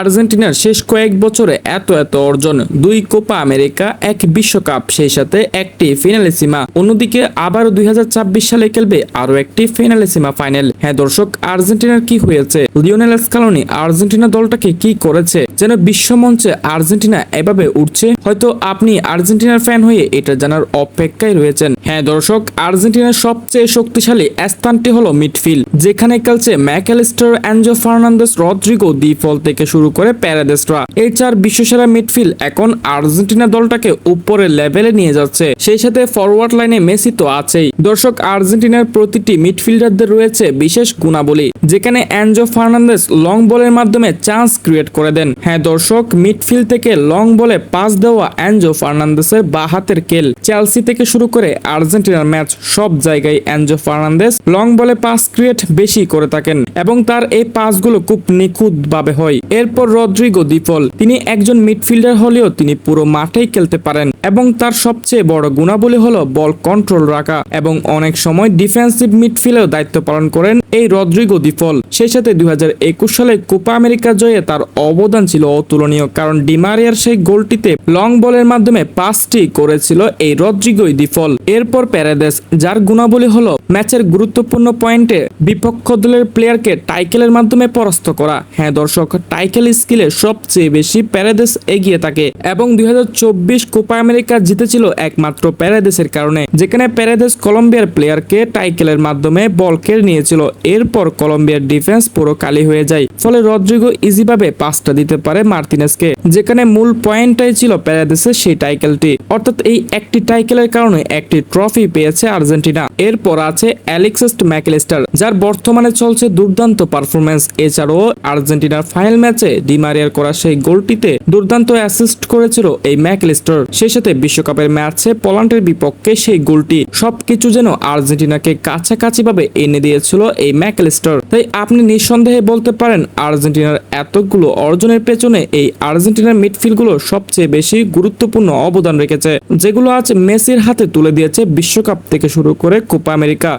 আর্জেন্টিনার শেষ কয়েক বছরে এত এত অর্জন, দুই কোপা আমেরিকা, এক বিশ্বকাপ, সেই সাথে একটি ফিনালেসিমা অন্যদিকে আবারও দুই সালে খেলবে আরও একটি ফিনালেসিমা ফাইনাল হ্যাঁ দর্শক, আর্জেন্টিনার কি হয়েছে? লিওনেল স্কালোনি আর্জেন্টিনা দলটাকে কি করেছে? যেন বিশ্বমঞ্চে আর্জেন্টিনা এভাবে উঠছে, হয়তো আপনি আর্জেন্টিনার ফ্যান হয়ে এটা জানার অপেক্ষায় রয়েছেন। হ্যাঁ দর্শক, আর্জেন্টিনার সবচেয়ে শক্তিশালী স্থানটি হলো মিডফিল্ড, যেখানে খেলছে Mac Allister Enzo Fernandez, Rodrigo, De Paul থেকে শুরু করে প্যারাদেস্ট্রা এই চার বিশ্বসেরা মিডফিল্ড এখন আর্জেন্টিনা দলটাকে উপরের লেভেলে নিয়ে যাচ্ছে। সেই সাথে ফরওয়ার্ড লাইনে মেসি তো আছেই। দর্শক, আর্জেন্টিনার প্রতিটি মিডফিল্ডারদের রয়েছে বিশেষ গুণাবলী, যেখানে অ্যাঞ্জো ফার্নান্দেস লং বলের মাধ্যমে চান্স ক্রিয়েট করে দেন। হ্যাঁ দর্শক, মিডফিল্ড থেকে লং বলে পাস দেওয়া অ্যাঞ্জো ফার্নান্দেসের বা হাতের কেল চেলসি থেকে শুরু করে আর্জেন্টিনার ম্যাচ সব জায়গায় অ্যাঞ্জো ফার্নান্দেস লং বলে পাস ক্রিয়েট বেশি করে থাকেন এবং তার এই পাসগুলো খুব নিখুঁত ভাবে হয় এরপর রদ্রিগো দিফল তিনি একজন মিডফিল্ডার হলেও তিনি পুরো মাঠেই খেলতে পারেন এবং তার সবচেয়ে বড় গুণাবলী হলো বল কন্ট্রোল রাখা এবং অনেক সময় ডিফেন্সিভ মিডফিল্ডেও দায়িত্ব পালন করেন এই রদ্রিগো দিফল সেই সাথে দুই হাজার একুশ সালে কোপা আমেরিকা জয়ে তার অবদান ছিল অতুলনীয় কারণ ডিমারিয়ার সেই গোলটিতে লং বলের মাধ্যমে পাঁচটি করেছিল এই রদ্রিগোই দিফল এরপর প্যারাদেস যার গুণাবলী হলো ম্যাচের গুরুত্বপূর্ণ পয়েন্টে বিপক্ষ দলের প্লেয়ারকে টাইকেলের মাধ্যমে পরাস্ত করা। হ্যাঁ দর্শক, টাইকেল স্কিলে সবচেয়ে বেশি প্যারাদেস এগিয়ে থাকে এবং দুই হাজার চব্বিশ কোপা আমেরিকা জিতেছিল একমাত্র প্যারাদেসের কারণে, যেখানে প্যারাদেস কলম্বিয়ার প্লেয়ারকে টাইকেলের মাধ্যমে বল কেড়ে নিয়েছিল। এরপর কলম্বিয়ার ডিফেন্স পুরো কালি হয়ে যায়, ফলে রদ্রিগো ইজিভাবে পাসটা দিতে পারে মার্টিনেসকে যেখানে মূল পয়েন্টটাই ছিল প্যারাদেসের সেই টাইকেলটি অর্থাৎ এই একটি টাইকেলের কারণে একটি ট্রফি পেয়েছে আর্জেন্টিনা। এরপর আছে অ্যালেক্সেস্ট ম্যাকলিস্টার যার বর্তমানে চলছে দুর্দান্ত পারফরমেন্স এছাড়াও আর্জেন্টিনার ফাইনাল ম্যাচে ডিমারিয়ার করা সেই গোলটিতে দুর্দান্ত অ্যাসিস্ট করেছিল এই ম্যাকলিস্টার। সেই সাথে বিশ্বকাপের ম্যাচে পোল্যান্ডের বিপক্ষে সেই গোলটি সবকিছু যেন আর্জেন্টিনাকে কাছাকাছি ভাবে এনে দিয়েছিল এই ম্যাকলিস্টার। তাই আপনি নিঃসন্দেহে বলতে পারেন আর্জেন্টিনার এতগুলো অর্জনের পেছনে এই আর্জেন্টিনার মিডফিল্ডগুলো সবচেয়ে বেশি গুরুত্বপূর্ণ অবদান রেখেছে, যেগুলো আজ মেসির হাতে তুলে দিয়েছে বিশ্বকাপ থেকে শুরু করে কোপা আমেরিকা।